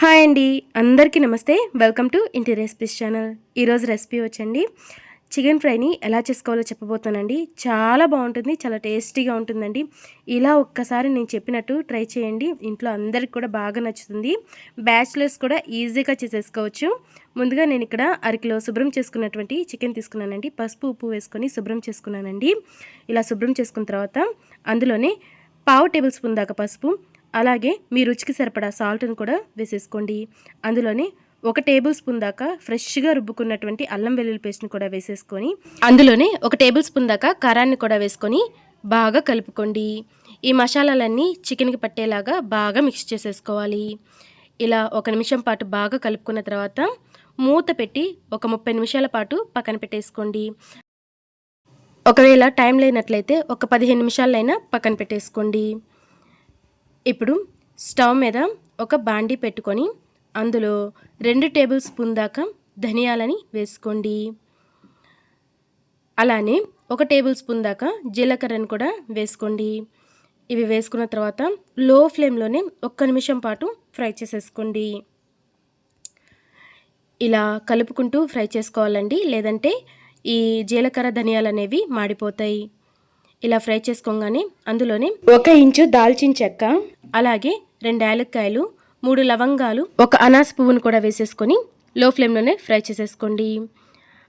Hi అండి. అందరికీ నమస్తే. వెల్కమ్ టు ఇంటి రెసిపీస్ ఛానల్. ఈరోజు రెసిపీ వచ్చండి. చికెన్ ఫ్రైని ఎలా చేసుకోవాలో చెప్పబోతానండి చాలా బాగుంటుంది చాలా టేస్టీగా ఉంటుందండి. ఇలా ఒక్కసారి నేను చెప్పినట్టు ట్రై చేయండి. ఇంట్లో అందరికి కూడా బాగా నచ్చుతుంది. బ్యాచిలర్స్ కూడా ఈజీగా చేసేసుకోవచ్చు. ముందుగా నేను ఇక్కడ అరకిలో శుభ్రం చేసుకున్నటువంటి చికెన్ తీసుకున్నానండి. పసుపు ఉప్పు వేసుకొని శుభ్రం చేసుకున్నానండి. ఇలా శుభ్రం చేసుకున్న తర్వాత అందులోనే పావు టేబుల్ స్పూన్ దాకా పసుపు అలాగే మీ రుచికి సరిపడా సాల్ట్ని కూడా వేసేసుకోండి. అందులోనే ఒక టేబుల్ స్పూన్ దాకా ఫ్రెష్గా రుబ్బుకున్నటువంటి అల్లం వెల్లుల్లి పేస్ట్ని కూడా వేసేసుకొని అందులోనే ఒక టేబుల్ స్పూన్ దాకా కారాన్ని కూడా వేసుకొని బాగా కలుపుకోండి. ఈ మసాలాలన్నీ చికెన్కి పట్టేలాగా బాగా మిక్స్ చేసేసుకోవాలి. ఇలా ఒక నిమిషం పాటు బాగా కలుపుకున్న తర్వాత మూత పెట్టి ఒక ముప్పై నిమిషాల పాటు పక్కన పెట్టేసుకోండి. ఒకవేళ టైం లేనట్లయితే ఒక పదిహేను నిమిషాలైనా పక్కన పెట్టేసుకోండి. ఇప్పుడు స్టవ్ మీద ఒక బాండీ పెట్టుకొని అందులో రెండు టేబుల్ స్పూన్ దాకా ధనియాలని వేసుకోండి. అలానే ఒక టేబుల్ స్పూన్ దాకా జీలకర్రను కూడా వేసుకోండి. ఇవి వేసుకున్న తర్వాత లో ఫ్లేమ్లోనే ఒక్క నిమిషం పాటు ఫ్రై చేసేసుకోండి. ఇలా కలుపుకుంటూ ఫ్రై చేసుకోవాలండి. లేదంటే ఈ జీలకర్ర ధనియాలు అనేవి మాడిపోతాయి. ఇలా ఫ్రై చేసుకోగానే అందులోనే ఒక ఇంచు దాల్చిన చెక్క అలాగే రెండు యాలక్కాయలు మూడు లవంగాలు ఒక అనాస పువ్వును కూడా వేసేసుకొని లో ఫ్లేమ్లోనే ఫ్రై చేసేసుకోండి.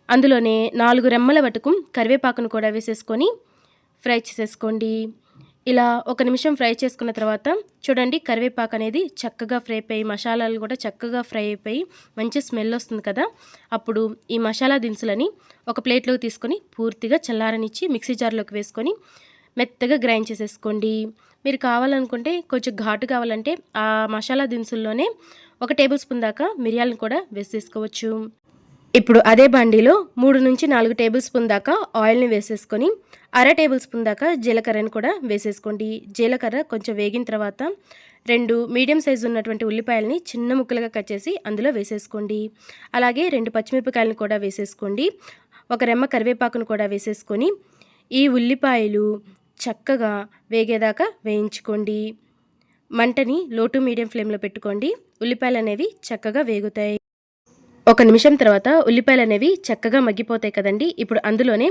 అందులోనే నాలుగు రెమ్మల వటుకు కరివేపాకును కూడా వేసేసుకొని ఫ్రై చేసేసుకోండి. ఇలా ఒక నిమిషం ఫ్రై చేసుకున్న తర్వాత చూడండి కరివేపాకు అనేది చక్కగా ఫ్రై అయిపోయి మసాలాలు కూడా చక్కగా ఫ్రై అయిపోయి మంచి స్మెల్ వస్తుంది కదా. అప్పుడు ఈ మసాలా దినుసులని ఒక ప్లేట్లోకి తీసుకొని పూర్తిగా చల్లారనిచ్చి మిక్సీ జార్లోకి వేసుకొని మెత్తగా గ్రైండ్ చేసేసుకోండి. మీరు కావాలనుకుంటే కొంచెం ఘాటు కావాలంటే ఆ మసాలా దినుసుల్లోనే ఒక టేబుల్ స్పూన్ దాకా మిరియాలను కూడా వేసేసుకోవచ్చు. ఇప్పుడు అదే బండిలో మూడు నుంచి నాలుగు టేబుల్ స్పూన్ దాకా ఆయిల్ని వేసేసుకొని అర టేబుల్ స్పూన్ దాకా జీలకర్రని కూడా వేసేసుకోండి. జీలకర్ర కొంచెం వేగిన తర్వాత రెండు మీడియం సైజు ఉన్నటువంటి ఉల్లిపాయలని చిన్న ముక్కలుగా కట్ చేసి అందులో వేసేసుకోండి. అలాగే రెండు పచ్చిమిరపకాయలను కూడా వేసేసుకోండి. ఒక రెమ్మ కరివేపాకును కూడా వేసేసుకొని ఈ ఉల్లిపాయలు చక్కగా వేగేదాకా వేయించుకోండి. మంటని లోటు మీడియం ఫ్లేమ్లో పెట్టుకోండి. ఉల్లిపాయలు అనేవి చక్కగా వేగుతాయి. ఒక నిమిషం తర్వాత ఉల్లిపాయలు అనేవి చక్కగా మగ్గిపోతాయి కదండి. ఇప్పుడు అందులోనే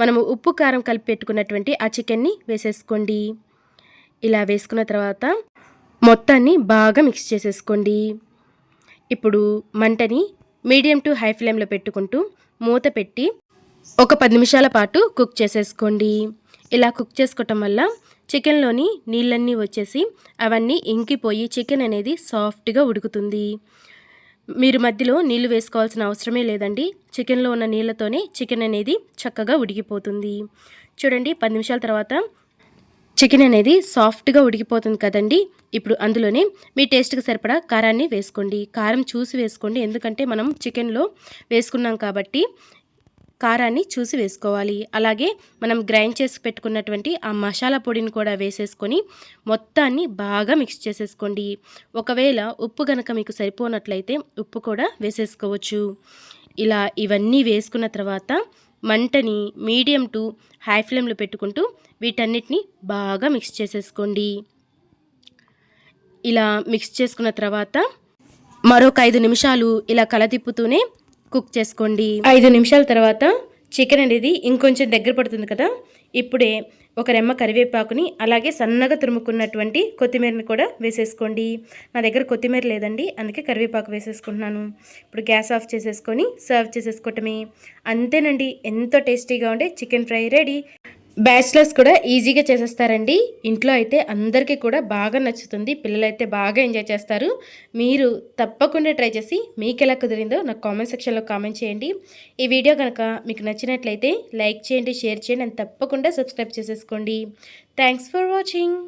మనము ఉప్పు కారం కలిపి పెట్టుకున్నటువంటి ఆ చికెన్ని వేసేసుకోండి. ఇలా వేసుకున్న తర్వాత మొత్తాన్ని బాగా మిక్స్ చేసేసుకోండి. ఇప్పుడు మంటని మీడియం టు హై ఫ్లేమ్లో పెట్టుకుంటూ మూత పెట్టి ఒక పది నిమిషాల పాటు కుక్ చేసేసుకోండి. ఇలా కుక్ చేసుకోవటం వల్ల చికెన్లోని నీళ్ళన్నీ వచ్చేసి అవన్నీ ఇంకిపోయి చికెన్ అనేది సాఫ్ట్గా ఉడుకుతుంది. మీరు మధ్యలో నీళ్ళు వేసుకోవాల్సిన అవసరమే లేదండి. చికెన్లో ఉన్న నీళ్ళతోనే చికెన్ అనేది చక్కగా ఉడికిపోతుంది. చూడండి పది నిమిషాల తర్వాత చికెన్ అనేది సాఫ్ట్గా ఉడికిపోతుంది కదండి. ఇప్పుడు అందులోనే మీ టేస్ట్కి సరిపడా కారాన్ని వేసుకోండి. కారం చూసి వేసుకోండి. ఎందుకంటే మనం చికెన్లో వేసుకున్నాం కాబట్టి కారాన్ని చూసి వేసుకోవాలి. అలాగే మనం గ్రైండ్ చేసి పెట్టుకున్నటువంటి ఆ మసాలా పొడిని కూడా వేసేసుకొని మొత్తాన్ని బాగా మిక్స్ చేసేసుకోండి. ఒకవేళ ఉప్పు కనుక మీకు సరిపోనట్లయితే ఉప్పు కూడా వేసేసుకోవచ్చు. ఇలా ఇవన్నీ వేసుకున్న తర్వాత మంటని మీడియం టు హై ఫ్లేమ్లో పెట్టుకుంటూ వీటన్నిటిని బాగా మిక్స్ చేసేసుకోండి. ఇలా మిక్స్ చేసుకున్న తర్వాత మరొక ఐదు నిమిషాలు ఇలా కలతిప్పుతూనే కుక్ చేసుకోండి. ఐదు నిమిషాల తర్వాత చికెన్ అనేది ఇంకొంచెం దగ్గర పడుతుంది కదా ఇప్పుడే ఒక రెమ్మ కరివేపాకుని అలాగే సన్నగా తురుముకున్నటువంటి కొత్తిమీరని కూడా వేసేసుకోండి. నా దగ్గర కొత్తిమీర లేదండి అందుకే కరివేపాకు వేసేసుకుంటున్నాను. ఇప్పుడు గ్యాస్ ఆఫ్ చేసేసుకొని సర్వ్ చేసేసుకోవటమే. అంతేనండి ఎంతో టేస్టీగా ఉండే చికెన్ ఫ్రై రెడీ. బ్యాచిలర్స్ కూడా ఈజీగా చేసేస్తారండి. ఇంట్లో అయితే అందరికీ కూడా బాగా నచ్చుతుంది. పిల్లలైతే బాగా ఎంజాయ్ చేస్తారు. మీరు తప్పకుండా ట్రై చేసి మీకు ఎలా కుదిరిందో నాకు కామెంట్ సెక్షన్లో కామెంట్ చేయండి. ఈ వీడియో కనుక మీకు నచ్చినట్లయితే లైక్ చేయండి షేర్ చేయండి అండ్ తప్పకుండా సబ్స్క్రైబ్ చేసేసుకోండి. Thanks for watching